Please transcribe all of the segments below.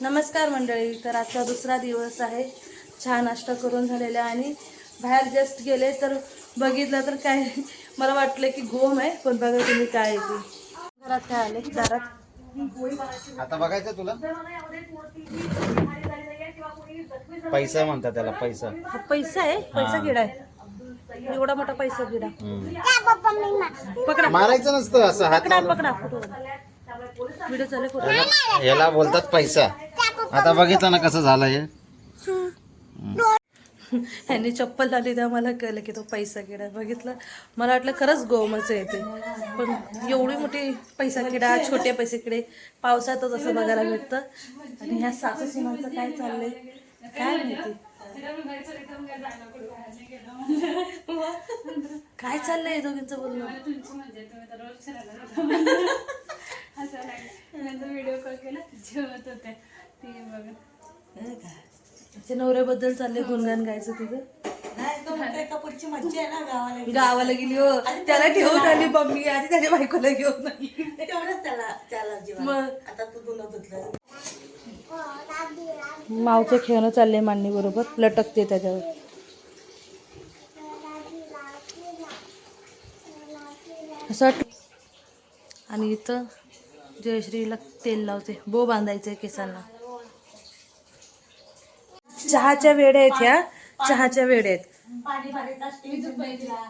नमस्कार मंडळी तर आजचा दुसरा दिवस आहे. चहा नाश्ता करून झालेला आहे आणि बाहेर जस्ट गेले तर बघितलं तर काय मला वाटलं की गोम आहे पण बघा तुम्ही काय आहे ते. घरात काय आले? घरात आता बघायचं तुला? पैसा म्हणतात त्याला पैसा. हा पैसा आहे पैसा किडा आहे. एवढा मोठा पैसा किडा पकडा. मारायचं नसतं असं हात पकडा. पकडा याला बोलतात पैसा. आता बघितलं ना कसं झालंय. ह्यांनी चप्पल लावली तेव्हा मला कळलं की तो पैसा किडा. बघितलं? मला वाटलं खरंच गोमच आहे ते. पण एवढी मोठी पैसा किडा छोटे पैसे किडे पावसातच असं बघायला भेटतं. आणि ह्या सासू सुनांचं काय चाललंय? काय माहिती? काय चाललंय दोघींचं बोलणं? व्हिडिओ कॉल केला जेवत होते ते बघा. तिच्या नवऱ्याबद्दल चाललंय गुणगान गायचं तुझं गावाला गेली. हो. त्याला ठेवून आली मम्मी आणि त्याच्या बायकोला घेऊन आली. मग? मावचं खेळणं चाललंय मांडणी बरोबर. लटकते त्याच्यावर. असं आणि इथं जयश्रीला तेल लावते. बो बांधायचंय केसांना. चहाच्या वेड्या आहेत ह्या. चहाच्या वेड्या आहेत.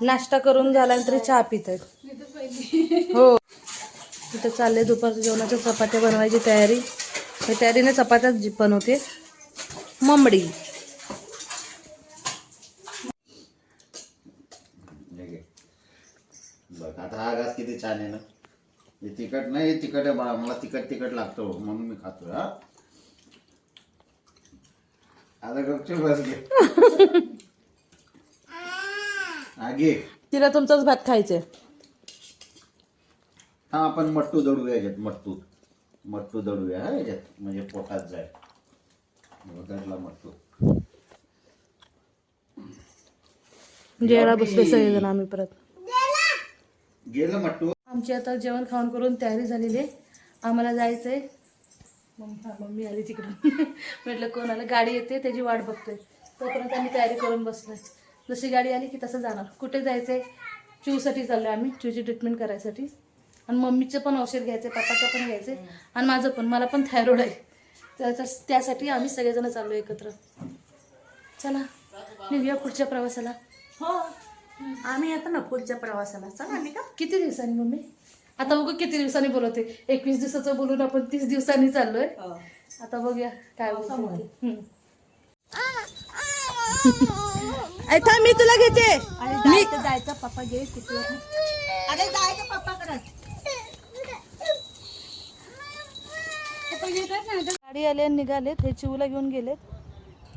नाश्ता करून झाल्यानंतर चहा पित आहेत. हो. तिथं चाललंय दुपारच्या जेवणाच्या चपात्या बनवायची तयारी. तयारीने चपात्याच जी- बनवते. ममडी. बघ आता हा घास किती छान आहे ना. हे तिखट नाही हे तिखट आहे बाळा मला तिखट तिखट लागतो म्हणून मी खातोय हा. आता गपचूप तिला तुमचाच भात खायचंय. हा आपण मट्टू दडूया याच्यात मट्टू. मट्टू दडूया हा याच्यात. म्हणजे पोटात जाय. दडला मट्टू. जेवायला बसले सगळेजण आम्ही परत. गेलं मट्टू. आमची आता जेवण खाऊन करून तयारी झालेली आहे. आम्हाला आहे मम्मी आली तिकडून. म्हटलं कोण आलं गाडी येते त्याची वाट बघतोय. तोपर्यंत आम्ही तयारी करून बसलोय. जशी गाडी आली की तसं जाणार. कुठे जायचं आहे चूसाठी चाललो आम्ही चूची ट्रीटमेंट करायसाठी. आणि मम्मीचं पण औषध घ्यायचं आहे पप्पाचं पण घ्यायचं आहे आणि माझं पण. मला पण थायरॉइड आहे. तर त्यासाठी आम्ही सगळेजण चाललो एकत्र. चला निघूया पुढच्या प्रवासाला. हो. आम्ही आता ना पुढच्या प्रवासाला. चला निघा. किती दिवसांनी मम्मी? आता बघू किती दिवसांनी बोलवते. एकवीस दिवसाचं बोलून आपण तीस दिवसांनी चाललोय. आता बघूया काय बोलते. ते. मी तुला घेते. मी जायचं पप्पा घे अरे जायचं पप्पाकडे. गाडी आले आणि निघालेत हे चिवला घेऊन गेलेत.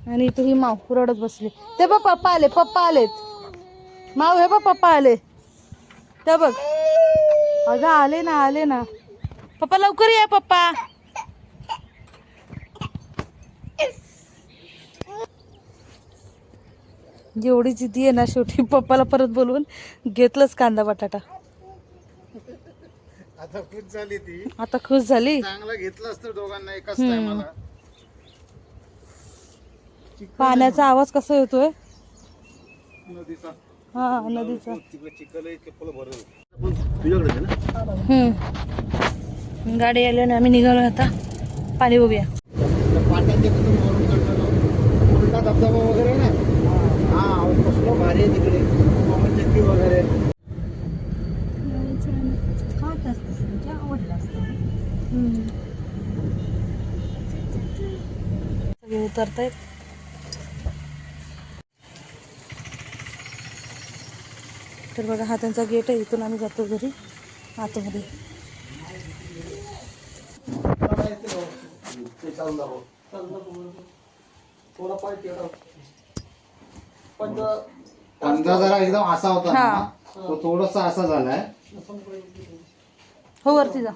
आणि इथे ही माव रडत बसली. ते बघ पप्पा आले पप्पा आलेत. माव हे बघ पप्पा आले. ते बघ. अगं आले ना आले ना. पप्पा लवकर या पप्पा. एवढी जिद्दी आहे ना शेवटी पप्पाला परत बोलवून घेतलंच कांदा बटाटा. आता खुश झाली ती. आता खुश झाली? चांगलं घेतलं असतं दोघांना एकाच टायमाला. पाण्याचा आवाज कसा येतोय? नदीचा. हा नदीचा. चिखल इतके फुलं भरलं. आहे हम्म. गाडी आली आणि आम्ही निघालो आता. पाणी बघूया. उतरतायत पाट्यांच्या तिथून वरून चढलेलो. उलटा धबधबा वगैरे ना हा अहो, कसलं भारी आहे तिकडे पवनचक्की वगैरे खात असते तुमच्या आवडलं असतं सगळे उतरतायत तर बघा हा त्यांचा गेट आहे इथून आम्ही जातो घरी आतमध्ये. पंजा जरा एकदम असा होता हा. ना तो थोडासा असा झालाय. हो वरती जा.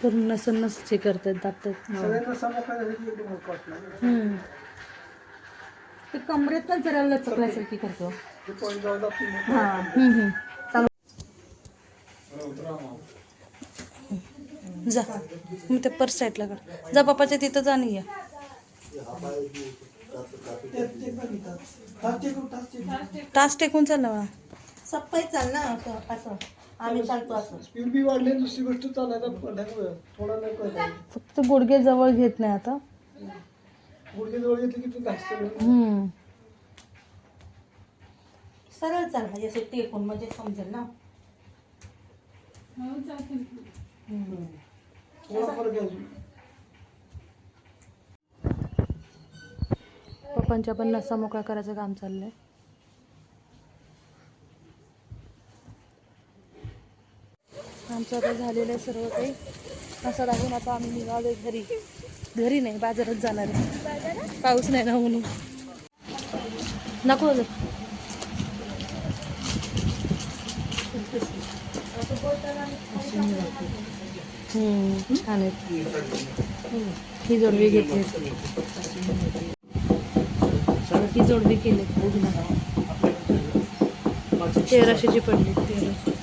पूर्ण नसूनच हे करतात दाबतात. ते कमरेतच जरा लचकल्यासारखी करतो. हा. जा. मग ते पर साईडला कर. जा पप्पाच्या तिथं जा नाही या. टाच टेकून चालला बा. सप्पाई चाल ना असं असं. आम्ही चालतो असं. स्पीड बी वाढली दुसरी गोष्ट चालायला वेळ. थोडा नाही कळत फक्त गुडघे जवळ घेत नाही आता. गुडघे जवळ घेतले की तू घासतो हम्म. सरळ चाल म्हणजे असं टेकून म्हणजे समजेल ना. चालेल थोडा फरक आहे अजून. पप्पांच्या पण नसा मोकळा करायचं काम चाललंय. आमचं आता झालेलं आहे सर्व काही. असं लागून आता आम्ही निघालोय घरी. घरी नाही बाजारात जाणार आहे. पाऊस नाही ना म्हणून. नको छान आहेत ही जोडवी घेतली. ही जोडवी केली. तेराशेची पडली तेराशे.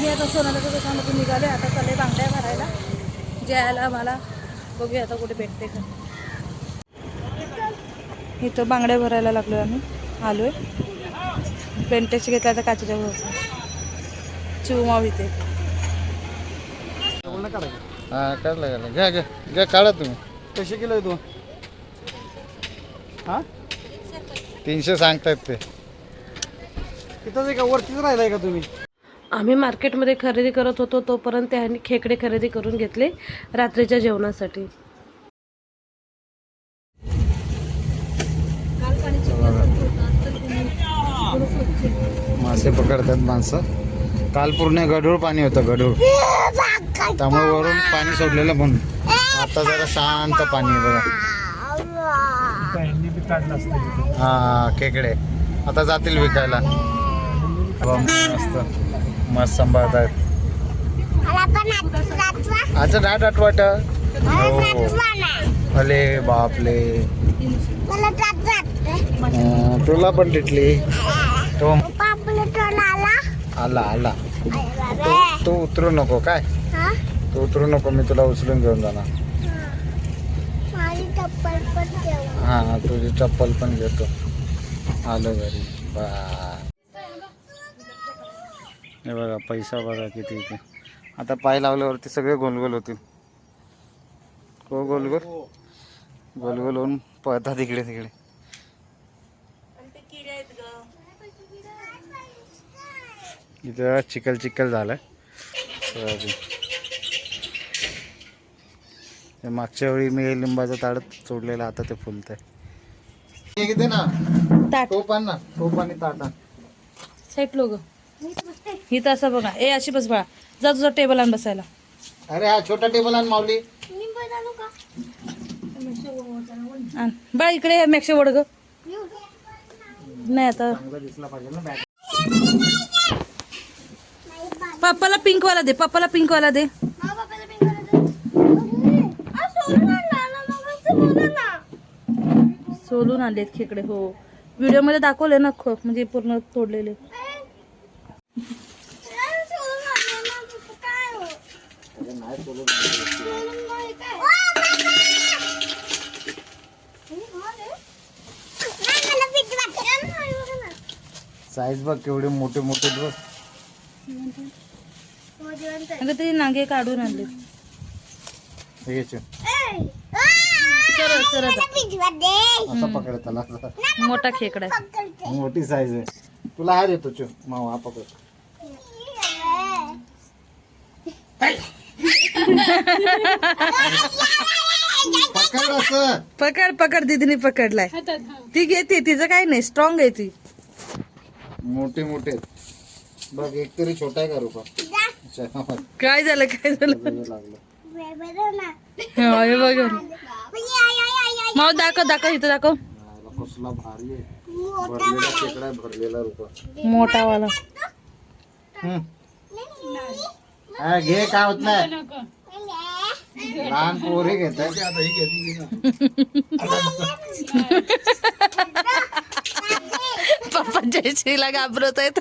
आम्ही आता सोनाल्याच्या दुकानातून निघाले आता चालले बांगड्या भरायला. जायला आम्हाला. बघूया आता कुठे भेटते का. इथं बांगड्या भरायला लागलो आम्ही. आलोय. पेंटेच घेतला आता काचेच्या घराचा चिवमाव इथे. हा काढला काढला. घ्या घ्या घ्या काढा तुम्ही. कसे किलो आहे तू? हा? तीनशे सांगतायत ते. तिथंच आहे का? वरतीच राहिलाय का तुम्ही? आम्ही मार्केटमध्ये खरेदी करत होतो तोपर्यंत त्यांनी खेकडे खरेदी करून घेतले रात्रीच्या जेवणासाठी. मासे पकडतात माणसं. काल पूर्ण गढूळ पाणी होतं गढूळ. त्यामुळे वरून पाणी सोडलेलं म्हणून आता जरा शांत पाणी बघा. हा खेकडे. आता जातील विकायला. मस्त. मस्त सांभाळत आहेत. अच्छा डाट आठवाट हो. अले बापले. तुला पण तिथली. तो. आला. आला तू तू उतरू नको काय? तू उतरू नको मी तुला उचलून घेऊन जाणार. हा तुझी चप्पल पण घेतो. आलो घरी. बाय. हे बघा पैसा बघा किती इथे आता पाय लावल्यावरती सगळे गोलगोल होतील. हो गोलगोल? गोलगोल होऊन पळतात इकडे तिकडे. इथं चिखल चिखल झालं ते मागच्या वेळी मी लिंबाचं ताडत सोडलेलं आता ते फुलत आहे किती ना? ताट. टोप आण ना ताट. साईट लोक. इथं असं बघा. ए अशी बस बाळा. जा तुझा टेबल आण बसायला. अरे हा छोटा टेबल आण माऊली. आण. बाळा इकडे मॅक्से वड ग नाही आता. दिसला पाहिजे ना बॅग पप्पाला पिंक वाला दे पप्पाला पिंक वाला दे. सोलून आलेत खेकडे हो. व्हिडिओमध्ये दाखवले ना ख म्हणजे पूर्ण तोडलेले. साईज बघ केवढे मोठे मोठे बघ. अगं ते नागे काढून आणले हे घे चिव. सरळ सरळ जा. असं पकड त्याला. असं. मोठा खेकडा आहे. मोठी साईज आहे. तुला हा देतो चो माव हा पकड. पकड असं. पकड पकड दीदीने पकडलाय. ती घेते तिचं काही नाही. स्ट्रॉंग आहे ती. मोठे मोठे बघ एक तरी छोटा आहे का रुपा? अच्छा, काय झालं काय झालं? लागलं. हा, हे बघ. माव दाखव दाखव इथं दाखव. कसला भारी आहे. भरलेला खेकडा आहे भरलेला रुपा. मोठा वाला. हम्म. हा घे काय होत नाही. लहान पोरे घेत आता जयश्रीला घाबरत आहेत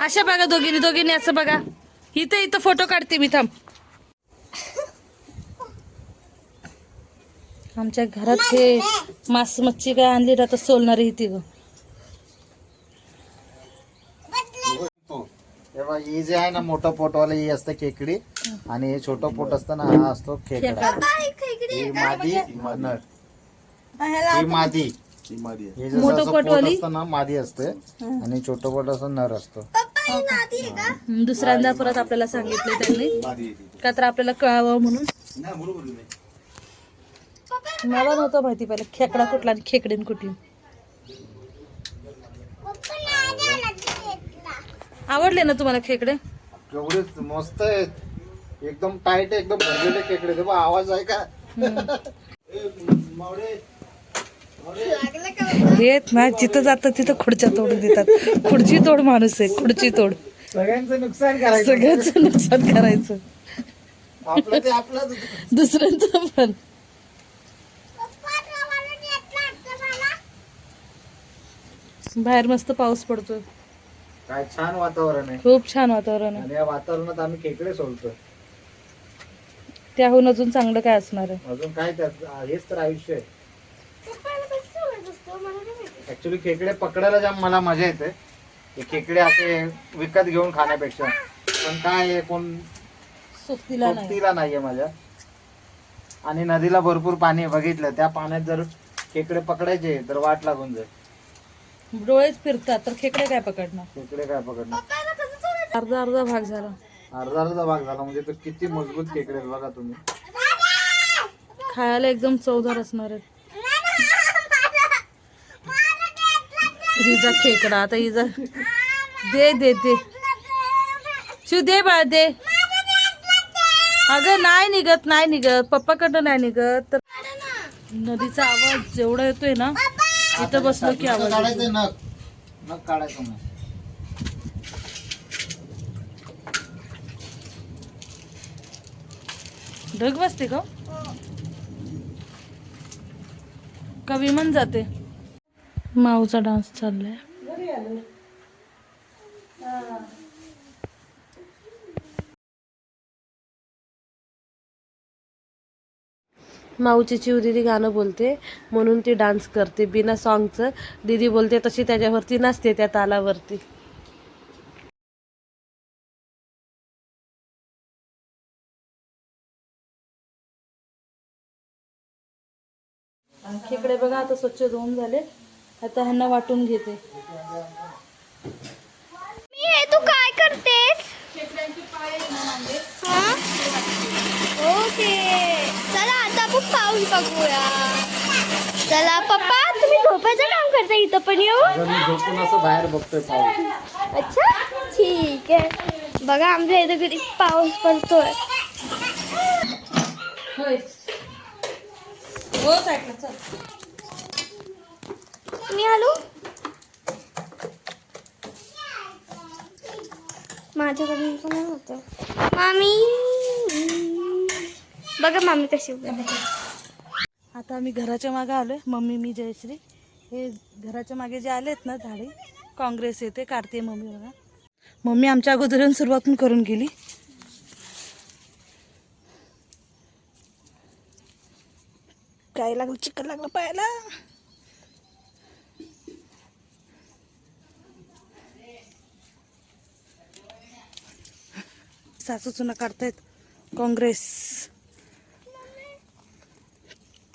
अशा बघा दोघींनी दोघींनी असं बघा. इथं इथं फोटो काढते मी थांब. आमच्या घरात हे मास मच्छी काय आणली तर सोलणारी ती ग. तेव्हा ही जे आहे ना मोठं पोटवाला ही असतं खेकडी. आणि हे छोटं पोट असतं ना हा असतो खेकडा. ही मादी नर ही मादी. मादी आहे. हे जसं मोठं असं पोट पोटवाली? असतं ना मादी असते. आणि छोटं पोट असं नर असतं. दुसऱ्यांदा परत आपल्याला सांगितले त्यांनी. मादी आहे ती. का तर आपल्याला कळावं म्हणून. नाही बरोबर आहे नाही मला नव्हतं माहिती पहिलं. खेकडा कुठला आणि खेकडीन कुठली? आवडले ना तुम्हाला खेकडे? केवढे मस्त आहेत. एकदम टाईट एकदम भरलेले खेकडे. ते बघ, आवाज आहे का? येत ना जिथं जातं तिथं खुर्च्या तोडून देतात. खुर्ची तोड माणूस आहे खुर्ची तोड. सगळ्यांचं नुकसान करायचं. सगळ्याच नुकसान करायचं. दुसऱ्यांचं पण. बाहेर मस्त पाऊस पडतो काय छान वातावरण आहे. खूप छान वातावरण आहे. आणि या वातावरणात आम्ही खेकडे सोडतोय. त्याहून अजून चांगलं काय असणार आहे? अजून काय त्यात हेच तर आयुष्य आहे. ऍक्च्युली खेकडे पकडायला जाम मला मजा येते. हे खेकडे असे विकत घेऊन खाण्यापेक्षा. पण काय आहे कोण सोबतीला नाही. सोबतीला नाहीये माझ्या. आणि नदीला भरपूर पाणी आहे बघितलं. त्या पाण्यात जर खेकडे पकडायचे तर वाट लागून जाईल. डोळेच फिरतात तर खेकडे काय पकडणार? खेकडे काय पकडणार? अर्धा अर्धा भाग झाला. अर्धा अर्धा भाग झाला म्हणजे तो किती मजबूत खेकडे आहेत बघा तुम्ही. खायला एकदम चवदार असणार आहे हिचा खेकडा आता हिचा दे दे दे. शिव दे बाळ दे. अगं नाही निघत नाही निघत. पप्पाकडनं नाही निघत. तर नदीचा आवाज जेवढा येतोय ना इथं बसलो की आवाज. काढायचं काढायचं ढग बसते का? का विमान जाते? माऊचा डान्स चाललाय. माऊची चिव दिदी गाणं बोलते म्हणून ती डान्स करते. बिना सॉंगचं दीदी बोलते तशी त्याच्यावरती नसते त्या तालावरती. खेकडे बघा आता स्वच्छ धुवून झाले. आता ह्यांना वाटून घेते. मी हे तू काय करतेस? हा? ओके. चला आता आपण पाऊस बघूया. चला पप्पा तुम्ही झोपायचं काम करता इथं पण येऊ झोपून असं बाहेर बघतोय पाऊस. अच्छा ठीक आहे. बघा आमच्या इथं किती पाऊस पडतोय. हो साईडला चल. मी आलो? माझ्याकडून पण होतं. मामी! बघा मामी कशी. आता आम्ही घराच्या मागे आलोय. मम्मी मी जयश्री. हे घराच्या मागे जे आलेत ना झाडे काँग्रेस येते काढते मम्मी बघा. मम्मी आमच्या अगोदर येऊन सुरुवात पण करून गेली. काय लागलं चिकन लागलं पायाला. सासू चुना काढतायत. काँग्रेस.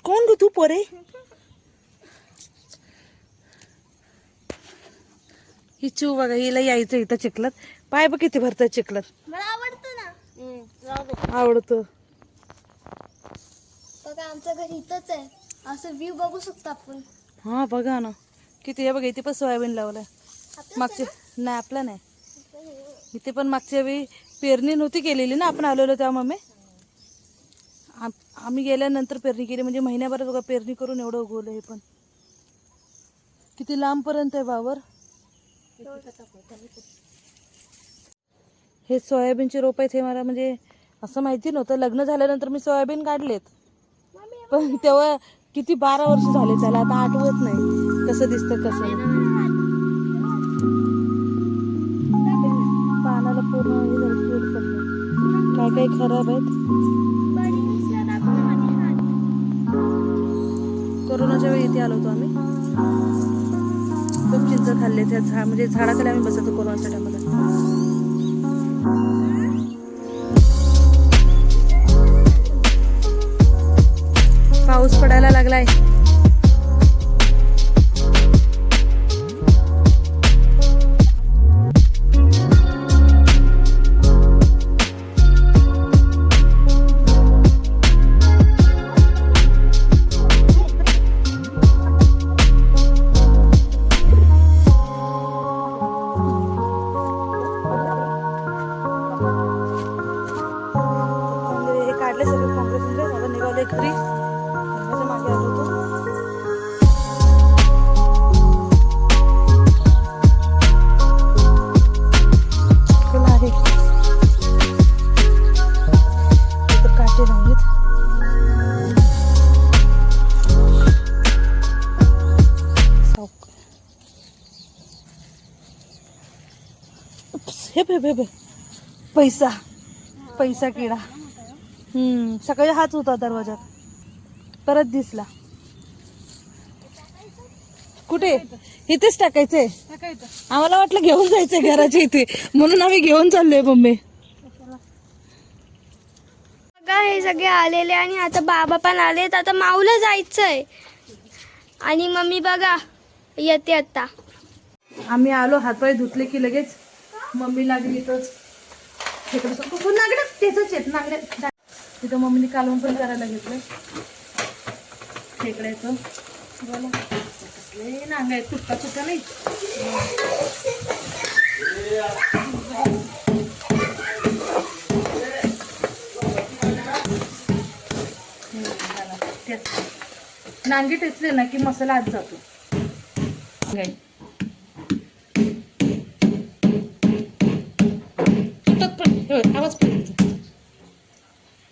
कोण ग तू पोरे? ही चू बघा हिला यायचं इथं चिखलात. पाय बघ किती भरतात चिखलात. मला आवडतं ना. आवडतं. बघा आमचं घर इथंच आहे. असं व्ह्यू बघू शकतो आपण. हा बघा ना. किती हे बघा इथे पण सोयाबीन लावलंय. मागच्या नाही आपलं नाही. इथे पण मागच्या वेळी पेरणी नव्हती केलेली ना आपण आलेलो त्या मम्मी आम- आम्ही गेल्यानंतर पेरणी केली म्हणजे महिन्याभरात बघा पेरणी करून एवढं उगवलं हे पण. किती लांबपर्यंत आहे वावर? हे सोयाबीनचे रोप आहेत हे मला म्हणजे असं माहिती नव्हतं. लग्न झाल्यानंतर मी सोयाबीन काढलेत. पण तेव्हा किती बारा वर्ष झाले त्याला आता आठवत नाही. कसं दिसतं कसं पानाला पूर्ण काय काय खराब आहेत. कोरोनाच्या वेळी इथे आलो होतो आम्ही. खूप चिंच खाल्ले त्या झा म्हणजे झाडाखाली आम्ही बसतो कोरोनाच्या टायमाला पाऊस पडायला लागलाय. बे हे बे. पैसा. पैसा किडा. हम्म सकाळी हाच होता दरवाजात परत दिसला. कुठे? इथेच टाकायचंय आम्हाला वाटलं घेऊन जायचंय घराच्या इथे. म्हणून आम्ही घेऊन चाललोय मम्मी. बघा हे सगळे आलेले आणि आता बाबा पण आलेत. आता माऊला जायचंय. आणि मम्मी बघा येते आता. आम्ही आलो हातपाय धुतले की लगेच. मम्मी लागली तर खेकडं सगळं- कोण नागडं? त्याच आहेत नागड्या तिथं मम्मीने कालवून पण करायला घेतलं खेकड्याचं बोला. कसले नांग आहेत तुटका तुटका नाही. तेच. नांगी टेचले ना की मसाला आत जातो.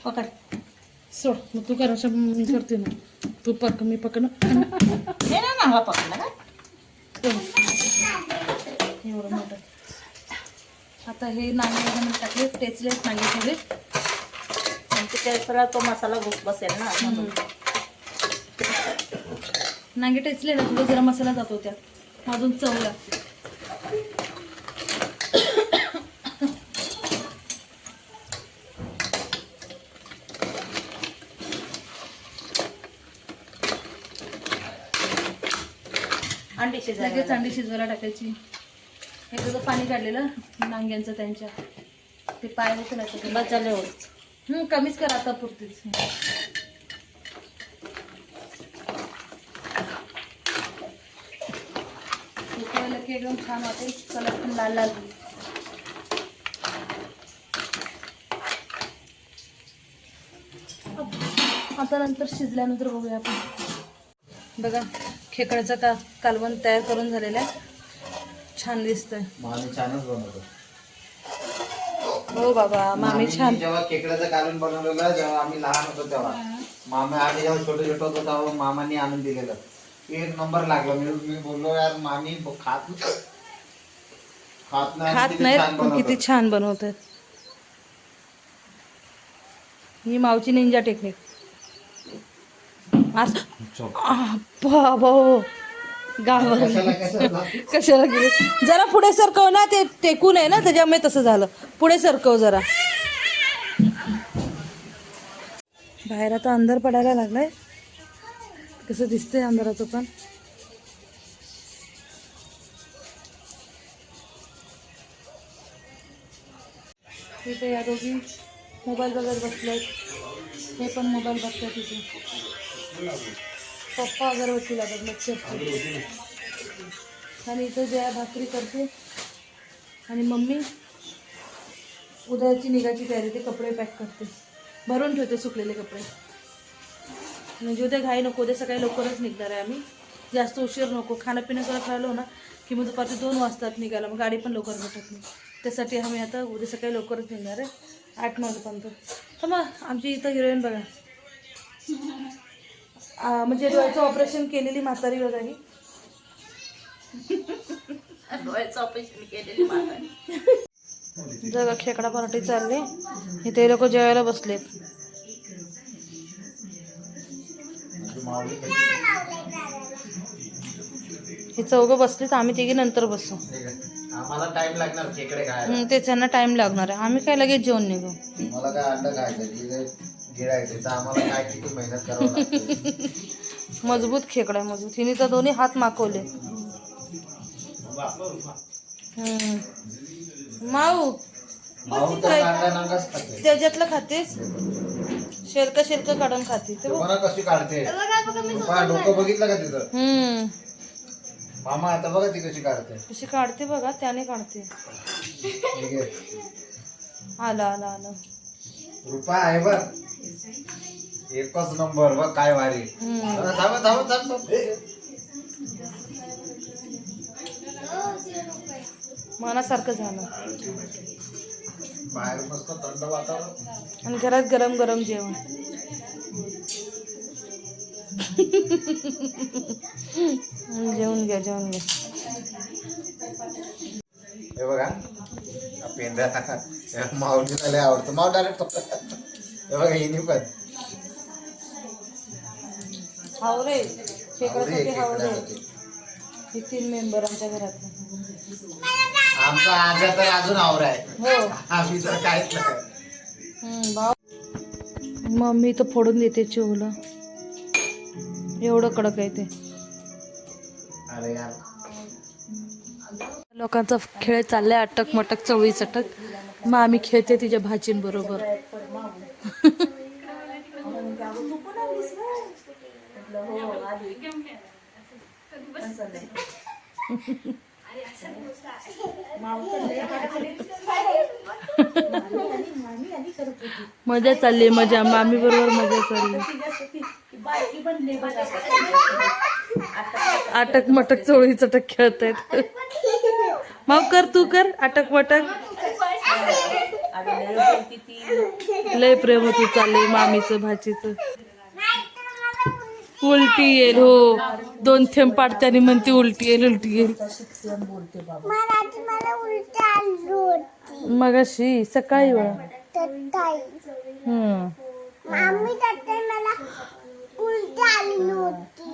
पकड. सोड मग तू कर करते ना. तू पक मी पकड. एवढं मोठं. आता हे नांगे टाकले टेचले नांगे सगळे आणि ते सगळा तो मसाला घुस बसेल ना. नांगे टेचले ना थोडं जरा मसाला जातो त्यात अजून चव लगेच अंडी शिजवायला टाकायची. हे तुझं पाणी काढलेलं नांग्यांचं त्यांच्या. ते पाय होतं ना त्याच्यात. बचाले होत हम्म, कमीच कर आता पुरतीच. की एकदम छान वाटेल. कलर पण लाल लाल. आता नंतर शिजल्यानंतर बघूया आपण. बघा. खेकड्याचं का कालवण तयार करून झालेलं आहे छान दिसतंय. मामी छानच बनवतो. हो बाबा मामी छान. जेव्हा खेकड्याचं कालून बनवलेलं जेव्हा आम्ही लहान होतो तेव्हा. मामा आम्ही जेव्हा छोटे छोटे होतो तेव्हा मामाने आणून दिलेलं. एक नंबर लागला. मी मी बोललो यार मामी खात खात नाही खात छान पण बनवतो. किती छान बनवतात. ही मावची निंजा टेक्निक आज बाबा गावावर कशाला कशाला? गेले? जरा पुढे सरकव ना ते टेकून आहे ना त्याच्यामुळे तसं झालं. पुढे सरकव जरा. बाहेर आता अंधार पडायला लागलाय. कसं दिसतंय अंधाराचं पण? इथे या दोघी मोबाईल बघत बसल्यात हे पण मोबाईल बघतात तिथे पप्पा अगरबत्ती लागत लेक्चर आणि इथं जया भाकरी करते. आणि मम्मी उद्याची निघायची तयारी ते कपडे पॅक करते. भरून ठेवते सुकलेले कपडे. म्हणजे उद्या घाई नको उद्या सकाळी लवकरच निघणार आहे आम्ही. जास्त उशीर नको. खाणं पिणं करत राहिलो ना की मग दुपारचे दोन वाजतात निघायला. मग गाडी पण लवकर भेटत नाही. त्यासाठी आम्ही आता उद्या सकाळी लवकरच निघणार आहे. आठ नऊ वाजेपर्यंत. तर मग आमची इथं हिरोईन बघा. म्हणजे डोळ्याचं ऑपरेशन केलेली म्हातारी बघा ही डोळ्याचं ऑपरेशन केलेली माता जगा खेकडा पराठी चालले. इथे लोक जेवायला बसलेत. हे चौघं बसलेत आम्ही तिघी नंतर बसू. आम्हाला टाइम लागणार खेकडे खायला. हं, ते त्यांना टाइम लागणार आहे. आम्ही काय लगेच जेवण निघू? गिरायचं तर आम्हाला काय किती मेहनत करावं लागते? मजबूत खेकडा आहे, मजबूत. हिने तर दोन्ही हात माकवले हं. माऊ भाऊ तर काय? नांगा नांगाच खाते. त्याच्यातलं खातेस? शेलक शेलक काढून खाते. ते बघ. कशी काढते? पहा, डोकं बघितलं का तिथं? हम्म. मामा आता बघा ती कशी काढते. कशी काढते बघा त्याने काढते. आलं आलं आलं. रुपा आहे बघ. एकच नंबर बघ काय भारी. थांब थांब थांब. मनासारखं झालं. बाहेर मस्त थंड वातावरण. आणि घरात गरम गरम जेवण. जेवून घ्या जेवून घ्या. हे बघा पेंढा. माऊली आवडतं. माऊ डायरेक्ट बघा हिनी पण. हावरे खेकड्यासाठी हावरे. हे तीन मेंबर आमच्या घरात. आमचा आजा तर अजून आवरा आहे. हो. आम्ही तर काहीच नाही. मम्मी तर फोडून देते चिवला. एवढं कडक आहे ते. अरे यार. लोकांचा खेळ चाललाय अटक मटक चवळी चटक. मग आम्ही खेळते तिच्या भाचींबरोबर. मजा चालली मजा मामी बरोबर मजा चालली आटक मटक चोळी चटक खेळत आहेत मग कर तू कर अटक मटक लय प्रेम होती चाललंय मामीचं भाचीचं. उलटी येईल हो. दोन थेंब पाडत्याने म्हणते उलटी येईल उलटी येईल. मग अशी सकाळी वेळा हम्म. आली नव्हती